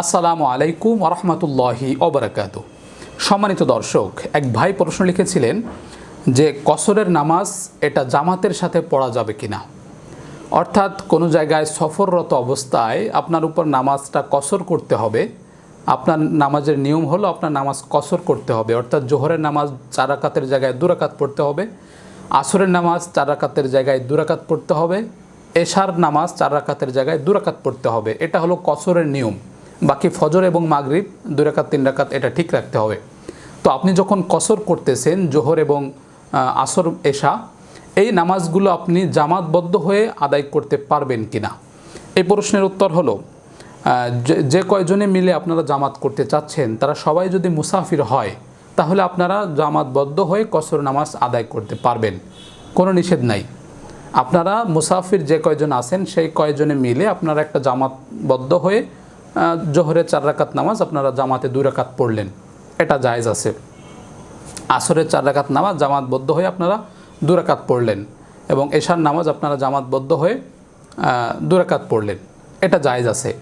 আসসালামু আলাইকুম রহমতুল্লাহি অবরাকাত সম্মানিত দর্শক, এক ভাই প্রশ্ন লিখেছিলেন যে, কসরের নামাজ এটা জামাতের সাথে পড়া যাবে কি না অর্থাৎ কোনো জায়গায় সফররত অবস্থায় আপনার উপর নামাজটা কসর করতে হবে, আপনার নামাজের নিয়ম হলো আপনার নামাজ কসর করতে হবে, অর্থাৎ জোহরের নামাজ চার রাকাতের জায়গায় দুরাকাত পড়তে হবে, আসরের নামাজ চার রাকাতের জায়গায় দুরাকাত পড়তে হবে, এশার নামাজ চার রাকাতের জায়গায় দুরাকাত পড়তে হবে, এটা হলো কসরের নিয়ম। বাকি ফজর এবং মাগরিব দুরাকাত তিন রাকাত এটা ঠিক রাখতে হবে। তো আপনি যখন কসর করতেছেন, জোহর এবং আসর, এশা, এই নামাজগুলো আপনি জামাতবদ্ধ হয়ে আদায় করতে পারবেন কি না এই প্রশ্নের উত্তর হলো যে- কয়জনে মিলে আপনারা জামাত করতে চাচ্ছেন, তারা সবাই যদি মুসাফির হয়, তাহলে আপনারা জামাতবদ্ধ হয়ে কসর নামাজ আদায় করতে পারবেন। কোনো নিষেধ নাই। আপনারা মুসাফির যে কয়জন আছেন, সেই কয়জনে মিলে আপনারা একটা জামাতবদ্ধ হয়ে জোহরের চার রাকাত নামাজ আপনারা জামাতে দুই রাকাত পড়লেন। এটা জায়েজ আছে। আসরের চার রাকাত নামাজ জামাতবদ্ধ হয়ে আপনারা দুরাকাত পড়লেন এবং এশার নামাজ আপনারা জামাতবদ্ধ হয়ে আহ, দুরাকাত পড়লেন। এটা জায়েজ আছে।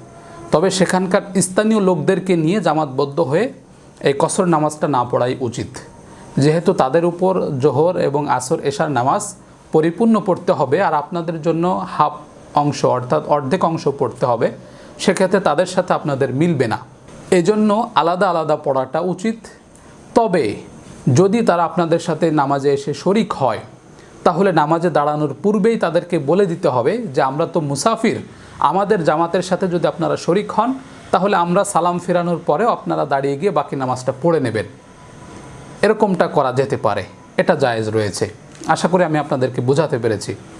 তবে সেখানকার স্থানীয় লোকদেরকে নিয়ে জামাতবদ্ধ হয়ে এই কসর নামাজটা না পড়াই উচিত। যেহেতু তাদের উপর জোহর এবং আসর এশার নামাজ পরিপূর্ণ পড়তে হবে আর আপনাদের জন্য হাফ অংশ অর্থাৎ অর্ধেক অংশ পড়তে হবে। সেক্ষেত্রে তাদের সাথে আপনাদের মিলবে না। এজন্য আলাদা আলাদা পড়াটা উচিত। তবে যদি তারা আপনাদের সাথে নামাজে এসে শরিক হয়, তাহলে নামাজে দাঁড়ানোর পূর্বেই তাদেরকে বলে দিতে হবে যে, আমরা তো মুসাফির। আমাদের জামাতের সাথে যদি আপনারা শরিক হন, তাহলে আমরা সালাম ফেরানোর পরেও আপনারা দাঁড়িয়ে গিয়ে বাকি নামাজটা পড়ে নেবেন। এরকমটা করা যেতে পারে। এটা জায়েজ রয়েছে। আশা করি আমি আপনাদেরকে বোঝাতে পেরেছি।